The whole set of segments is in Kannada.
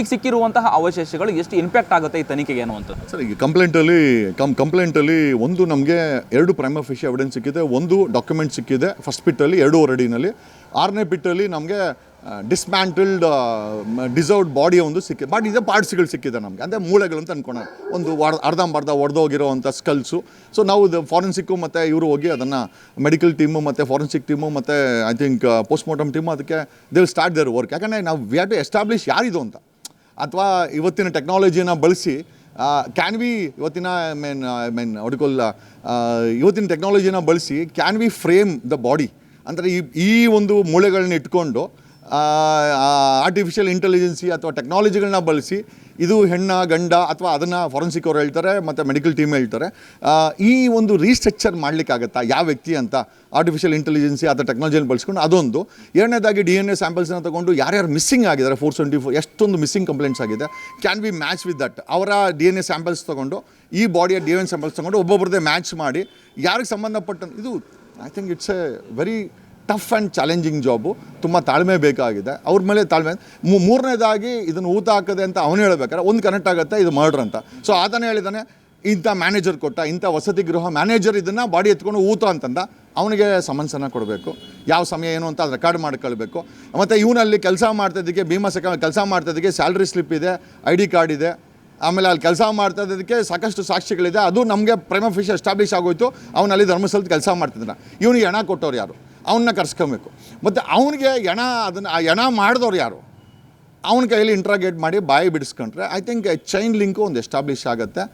ಈಗ ಸಿಕ್ಕಿರುವಂತಹ ಅವಶೇಷಗಳು ಎಷ್ಟು ಇಂಪ್ಯಾಕ್ಟ್ ಆಗುತ್ತೆ ಈ ತನಿಖೆಗೆ ಅನ್ನುವಂಥದ್ದು? ಸರ್, ಈಗ ಕಂಪ್ಲೇಂಟಲ್ಲಿ ಕಮ್ ಕಂಪ್ಲೇಂಟಲ್ಲಿ ಒಂದು ನಮಗೆ ಎರಡು ಪ್ರೈಮ ಫಿಶ್ ಎವಿಡೆನ್ಸ್ ಸಿಕ್ಕಿದೆ, ಒಂದು ಡಾಕ್ಯುಮೆಂಟ್ ಸಿಕ್ಕಿದೆ ಫಸ್ಟ್ ಪಿಟ್ಟಲ್ಲಿ ಎರಡೂವರೆ ಅಡಿನಲ್ಲಿ ಆರನೇ ಪಿಟ್ಟಲ್ಲಿ ನಮಗೆ ಡಿಸ್ಮ್ಯಾಂಟಲ್ಡ್ ಡಿಸರ್ವ್ಡ್ ಬಾಡಿ ಒಂದು ಸಿಕ್ಕಿದೆ. ಬಟ್ ಇದೆ ಪಾರ್ಟ್ಸ್ಗಳು ಸಿಕ್ಕಿದೆ ನಮಗೆ. ಅಂದರೆ ಮೂಳೆಗಳು ಅಂತ ಅನ್ಕೋಣ ಒಂದು ಅರ್ಧಂಬರ್ಧ ಒಡೆದೋಗಿರೋವಂಥ ಸ್ಕಲ್ಸು ಸೊ ನಾವು ಫಾರೆನ್ಸಿಕ್ಕು ಮತ್ತು ಇವರು ಹೋಗಿ ಅದನ್ನು ಮೆಡಿಕಲ್ ಟೀಮು ಮತ್ತು ಫಾರೆನ್ಸಿಕ್ ಟೀಮು ಮತ್ತು ಐ ಥಿಂಕ್ ಪೋಸ್ಟ್ಮಾರ್ಟಮ್ ಟೀಮು ಅದಕ್ಕೆ they will start their work ಯಾಕಂದರೆ ನಾವು ವಿ ಹ್ಯಾವ್ ಟು ಎಸ್ಟಾಬ್ಲಿಷ್ ಯಾರಿದು ಅಂತ. ಅಥವಾ ಇವತ್ತಿನ ಟೆಕ್ನಾಲಜಿನ ಬಳಸಿ ಕ್ಯಾನ್ ವಿ ಇವತ್ತಿನ ಐ ಮೀನ್ ಐ ಮೀನ್ ಹೊಡ್ಕೊಲ್ ಇವತ್ತಿನ ಟೆಕ್ನಾಲಜಿನ ಬಳಸಿ can we frame the body ಅಂದರೆ ಈ ಈ ಒಂದು ಮೂಳೆಗಳನ್ನ ಇಟ್ಕೊಂಡು ಆರ್ಟಿಫಿಷಿಯಲ್ ಇಂಟೆಲಿಜೆನ್ಸಿ ಅಥವಾ ಟೆಕ್ನಾಲಜಿಗಳನ್ನ ಬಳಸಿ ಇದು ಹೆಣ್ಣ, ಗಂಡ ಅಥವಾ ಅದನ್ನು ಫಾರೆನ್ಸಿಕ್ ಅವರು ಹೇಳ್ತಾರೆ, ಮತ್ತು ಮೆಡಿಕಲ್ ಟೀಮ್ ಹೇಳ್ತಾರೆ. ಈ ಒಂದು ರೀಸ್ಟ್ರಕ್ಚರ್ ಮಾಡಲಿಕ್ಕಾಗತ್ತಾ ಯಾವ ವ್ಯಕ್ತಿ ಅಂತ? ಆರ್ಟಿಫಿಷಿಯಲ್ ಇಂಟೆಲಿಜೆನ್ಸಿ ಅಥವಾ ಟೆಕ್ನಾಲಜಿಯನ್ನು ಬಳಸ್ಕೊಂಡು ಅದೊಂದು. ಎರಡನೇದಾಗಿ ಡಿ ಎನ್ ಎ ಸ್ಯಾಂಪಲ್ಸ್ನ ತಗೊಂಡು ಯಾರ್ಯಾರು ಮಿಸ್ಸಿಂಗ್ ಆಗಿದ್ದಾರೆ ಫೋರ್ ಸೆವೆಂಟಿ ಫೋರ್ ಎಷ್ಟೊಂದು ಮಿಸ್ಸಿಂಗ್ ಕಂಪ್ಲೇಂಟ್ಸ್ ಆಗಿದೆ. Can be match with that ಅವರ ಡಿ ಎನ್ ಎ ಸ್ಯಾಂಪಲ್ಸ್ ತೊಗೊಂಡು, ಈ ಬಾಡಿಯ ಡಿ ಎನ್ ಸ್ಯಾಂಪಲ್ಸ್ ತೊಗೊಂಡು ಒಬ್ಬೊಬ್ಬರದೇ ಮ್ಯಾಚ್ ಮಾಡಿ, ಯಾರಿಗೆ ಸಂಬಂಧಪಟ್ಟ ಇದು I think it's a very tough and challenging job ತುಂಬ ತಾಳ್ಮೆ ಬೇಕಾಗಿದೆ. ಅವ್ರ ಮೇಲೆ ತಾಳ್ಮೆ ಮೂರನೇದಾಗಿ ಇದನ್ನು ಊತ ಹಾಕದೆ ಅಂತ ಅವನು ಹೇಳಬೇಕಾದ್ರೆ, ಒಂದು ಕನೆಕ್ಟ್ ಆಗುತ್ತೆ, ಇದು ಮರ್ಡ್ರ್ ಅಂತ. ಸೊ ಆತನೇ ಹೇಳಿದಾನೆ, ಇಂಥ ಮ್ಯಾನೇಜರ್ ಕೊಟ್ಟ, ಇಂಥ ವಸತಿ ಗೃಹ ಮ್ಯಾನೇಜರ್ ಇದನ್ನು ಬಾಡಿ ಎತ್ಕೊಂಡು ಊತ ಅಂತಂದ, ಅವನಿಗೆ ಸಮನ್ಸನ್ನು ಕೊಡಬೇಕು. ಯಾವ ಸಮಯ ಏನು ಅಂತ ಅದು ರೆಕಾರ್ಡ್ ಮಾಡ್ಕೊಳ್ಬೇಕು. ಮತ್ತು ಇವನಲ್ಲಿ ಕೆಲಸ ಮಾಡ್ತಿದ್ದಕ್ಕೆ, ಭೀಮಾ ಸಕ, ಕೆಲಸ ಮಾಡ್ತಿದ್ದಕ್ಕೆ ಸ್ಯಾಲ್ರಿ ಸ್ಲಿಪ್ ಇದೆ ಐ ಡಿ ಕಾರ್ಡ್ ಇದೆ. ಆಮೇಲೆ ಅಲ್ಲಿ ಕೆಲಸ ಮಾಡ್ತಾ ಇದ್ದದಕ್ಕೆ ಸಾಕಷ್ಟು ಸಾಕ್ಷಿಗಳಿದೆ. ಅದು ನಮಗೆ ಪ್ರೈಮ ಫಿಶ್ ಎಸ್ಟಾಬ್ಲಿಷ್ ಆಗೋಯ್ತು. ಅವನಲ್ಲಿ ಧರ್ಮಸ್ಥಳದ ಕೆಲಸ ಮಾಡ್ತಿದ್ದಾನೆ. ಇವನಿಗೆ ಹಣ ಕೊಟ್ಟವ್ರು ಯಾರು? ಅವನ್ನ ಕರ್ಸ್ಕೊಬೇಕು. ಮತ್ತು ಅವನಿಗೆ ಎಣ ಅದನ್ನು ಆ ಎಣ ಮಾಡಿದವ್ರು ಯಾರು? ಅವನ ಕೈಯಲ್ಲಿ ಇಂಟ್ರಾಗೇಟ್ ಮಾಡಿ ಬಾಯಿ ಬಿಡಿಸ್ಕೊಂಡ್ರೆ ಐ ಥಿಂಕ್ ಚೈನ್ ಲಿಂಕು ಒಂದು ಎಸ್ಟಾಬ್ಲಿಷ್ ಆಗುತ್ತೆ.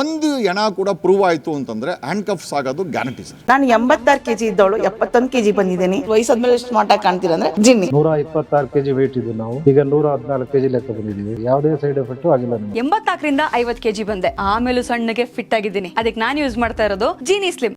ಒಂದು ಎಣ ಕೂಡ ಪ್ರೂವ್ ಆಯಿತು ಅಂತಂದರೆ ಹ್ಯಾಂಡ್ ಕಫ್ಸ್ ಆಗೋದು ಗ್ಯಾರಂಟಿ ಸರ್. ನಾನು ಎಂಬತ್ತಾರು ಕೆಜಿ ಇದ್ದವಳು ಎಪ್ಪತ್ತೊಂದು ಕೆಜಿ ಬಂದಿದ್ದೀನಿ. ವಯಸ್ಸಾದ್ಮೇಲೆ ಎಷ್ಟು ಆಗಿ ಕಾಣ್ತೀರ ಅಂದ್ರೆ ಜಿನ್ನಿ. ನೂರ ಇಪ್ಪತ್ತಾರು ಕೆಜಿ ವೇಟ್ ಇದೆ ನಾವು. ಈಗ ನೂರ ಹದಿನಾಲ್ಕು ಕೆಜಿ ಲೆಕ್ಕ ಬಂದಿದ್ದೀವಿ. ಯಾವುದೇ ಸೈಡ್ ಎಫೆಕ್ಟ್ ಆಗಿಲ್ಲ ಎಂಬತ್ತಾಕರಿಂದ ಎಂಬತ್ನಾಲ್ಕರಿಂದ ಐವತ್ ಕೆಜಿ ಬಂದೆ. ಆಮೇಲೆ ಸಣ್ಣಗೆ ಫಿಟ್ ಆಗಿದ್ದೀನಿ. ಅದಕ್ಕೆ ನಾನು ಯೂಸ್ ಮಾಡ್ತಾ ಇರೋದು ಜೀನಿ ಸ್ಲಿಮ್